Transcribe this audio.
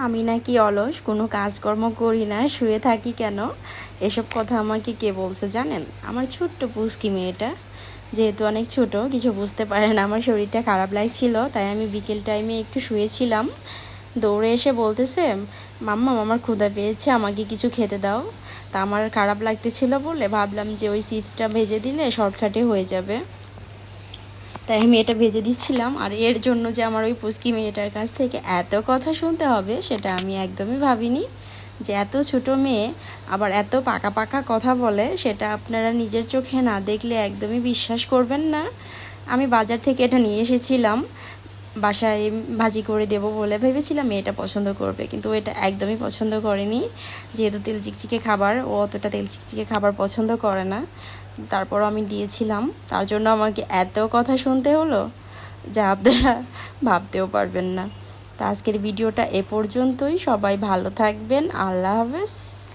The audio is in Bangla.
আমি নাকি অলস, কোনো কাজকর্ম করি না, শুয়ে থাকি কেন? এসব কথা আমাকে কে বলছে জানেন? আমার ছোট্ট পুস্কি মেয়েটা। যেহেতু অনেক ছোট, কিছু বুঝতে পারে না। আমার শরীরটা খারাপ লাগছিল, তাই আমি বিকেল টাইমে একটু শুয়েছিলাম। দৌড়ে এসে বলতেছে, মাম্মা আমার ক্ষুধা পেয়েছে, আমাকে কিছু খেতে দাও। তা আমার খারাপ লাগতেছিল বলে ভাবলাম যে ওই চিপসটা ভেজে দিলে শর্টকাটে হয়ে যাবে। তাই আমি এটা ভেজে দিচ্ছিলাম। আর এর জন্য যে আমার ওই পুস্কি মেয়েটার কাছ থেকে এত কথা শুনতে হবে, সেটা আমি একদমই ভাবিনি যে এত ছোট মেয়ে আবার এত পাকা পাকা কথা বলে, সেটা আপনারা নিজের চোখে না দেখলে একদমই বিশ্বাস করবেন না। আমি বাজার থেকে এটা নিয়ে এসেছিলাম। বাসায় ভাজি করে দেবো বলে ভেবেছিলাম মেয়েটা পছন্দ করবে, কিন্তু এটা একদমই পছন্দ করেনি। যেহেতু তেল চিকচিকে খাবার, ও অতটা তেল চিকচিকে খাবার পছন্দ করে না। তারপরও আমি দিয়েছিলাম। তার জন্য আমাকে এত কথা শুনতে হলো যা আপনারা ভাবতেও পারবেন না। তো আজকের ভিডিওটা এ পর্যন্তই। সবাই ভালো থাকবেন। আল্লাহ হাফেজ।